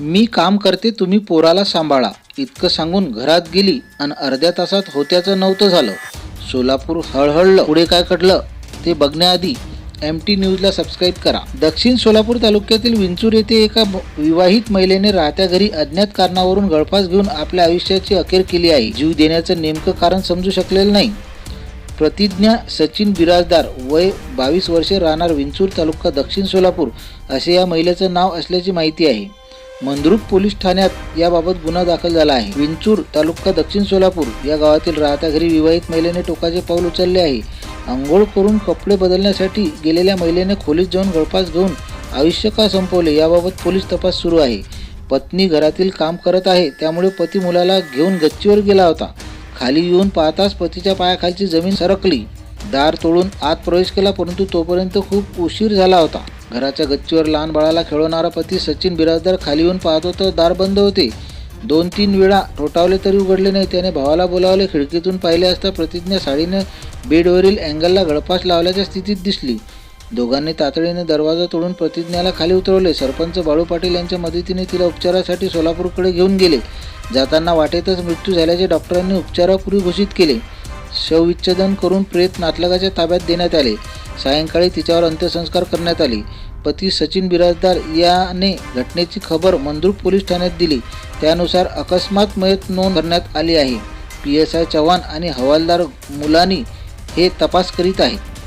मी काम करते तुम्ही पोराला सांभाळा. इतकं सांगून घरात गेली आणि अर्ध्या तासात होत्याचं नव्हतं झालं. सोलापूर हळहळलं. पुढे काय घडलं ते बघण्याआधी एम टी न्यूजला सबस्क्राईब करा. दक्षिण सोलापूर तालुक्यातील विंचूर येथे एका विवाहित महिलेने राहत्या घरी अज्ञात कारणावरून गळफास घेऊन आपल्या आयुष्याची अखेर केली आहे जीव देण्याचं नेमकं कारण समजू शकलेलं नाही. प्रतिज्ञा सचिन बिराजदार वय बावीस वर्षे राहणार विंचूर तालुका दक्षिण सोलापूर असे या महिलेचं नाव असल्याची माहिती आहे. मंद्रुप पोलीस ठाण्यात याबाबत गुन्हा दाखल झाला आहे. विंचूर तालुका दक्षिण सोलापूर या गावातील राहत्या घरी विवाहित महिलेने टोकाचे पाऊल उचलले आहे. आंघोळ करून कपडे बदलण्यासाठी गेलेल्या महिलेने खोलीत जाऊन गळफास घेऊन आयुष्य का संपवले याबाबत पोलीस तपास सुरू आहे. पत्नी घरातील काम करत आहे त्यामुळे पती मुलाला घेऊन गच्चीवर गेला होता. खाली येऊन पाहताच पतीच्या पायाखालची जमीन सरकली. दार तोडून आत प्रवेश केला परंतु तोपर्यंत खूप उशीर झाला होता. घराच्या गच्चीवर लहान बाळाला खेळवणारा पती सचिन बिराजदार खाली येऊन पाहतो तर दार बंद होते. दोन तीन वेळा ठोठावले तरी उघडले नाही त्याने भावाला बोलावले खिडकीतून पाहिले असता प्रतिज्ञा साडीने बेडवरील अँगलला गळपास लावल्याच्या स्थितीत दिसली. दोघांनी तातडीने दरवाजा तोडून प्रतिज्ञाला खाली उतरवले. सरपंच बाळू पाटील यांच्या मदतीने तिला उपचारासाठी सोलापूरकडे घेऊन गेले. जाताना वाटेतच मृत्यू झाल्याचे डॉक्टरांनी उपचारापूर्वी घोषित केले. शवविच्छेदन करून प्रेत नातलगाच्या ताब्यात देण्यात आले. सायंकाळी तिच्यावर अंत्यसंस्कार करण्यात आले. पती सचिन बिराजदार याने घटनेची खबर मंद्रुप पोलीस ठाण्यात दिली. त्यानुसार अकस्मात मयत नोंद करण्यात आली आहे. पी एस आय चव्हाण आणि हवालदार मुलानी हे तपास करीत आहेत.